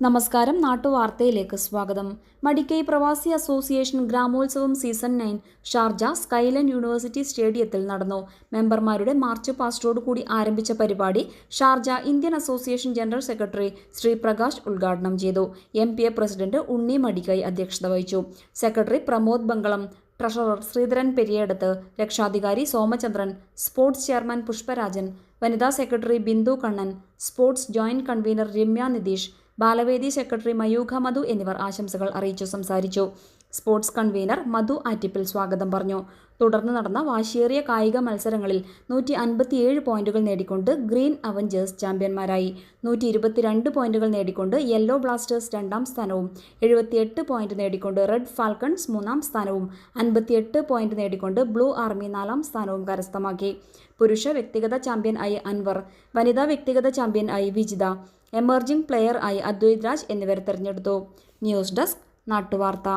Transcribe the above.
നമസ്കാരം നാട്ടുവാർത്തയിലേക്ക് സ്വാഗതം. മടിക്കൈ പ്രവാസി association ഗ്രാമോത്സവം season nine Sharjah Skyland university സ്റ്റേഡിയത്തിൽ നടന്നു. മെമ്പർമാരുടെ മാർച്ച് പാസ്റ്റോടു കൂടി ആരംഭിച്ച പരിപാടി Sharjah Indian association general secretary Shri Prakash ഉദ്ഘാടനം ചെയ്തു. M P A president Unni Madikkai അധ്യക്ഷത വഹിച്ചു. സെക്രട്ടറി പ്രമോദ് ബംഗളം ട്രഷറർ ശ്രീധരൻ പെരിയടത്ത് രക്ഷാധികാരി സോമചന്ദ്രൻ സ്പോർട്സ് ചെയർമാൻ പുഷ്പരാജൻ വനിതാ secretary Bindu Kannan sports joint convener Ramya Nitheesh Balavedi secretary Mayookha Madhu എന്നിവർ ആശംസകൾ അറിയിച്ചു സംസാരിച്ചു. സ്പോർട്സ് കൺവീനർ മധു ആറ്റിപ്പിൽ സ്വാഗതം പറഞ്ഞു. തുടർന്ന് നടന്ന വാശിയേറിയ കായിക മത്സരങ്ങളിൽ നൂറ്റി അൻപത്തിയേഴ് പോയിന്റുകൾ നേടിക്കൊണ്ട് ഗ്രീൻ അവഞ്ചേഴ്സ് ചാമ്പ്യന്മാരായി. നൂറ്റി ഇരുപത്തിരണ്ട് പോയിന്റുകൾ നേടിക്കൊണ്ട് യെല്ലോ ബ്ലാസ്റ്റേഴ്സ് രണ്ടാം സ്ഥാനവും എഴുപത്തിയെട്ട് പോയിന്റ് നേടിക്കൊണ്ട് റെഡ് ഫാൽക്കൺസ് മൂന്നാം സ്ഥാനവും അൻപത്തിയെട്ട് പോയിന്റ് നേടിക്കൊണ്ട് ബ്ലൂ ആർമി നാലാം സ്ഥാനവും കരസ്ഥമാക്കി. പുരുഷ വ്യക്തിഗത ചാമ്പ്യൻ ആയി അൻവർ വനിതാ വ്യക്തിഗത ചാമ്പ്യൻ ആയി വിജിത എമർജിംഗ് പ്ലെയർ ആയി അദ്വൈത് രാജ് എന്നിവരെ തെരഞ്ഞെടുത്തു. News desk നാട്ടുവാർത്ത.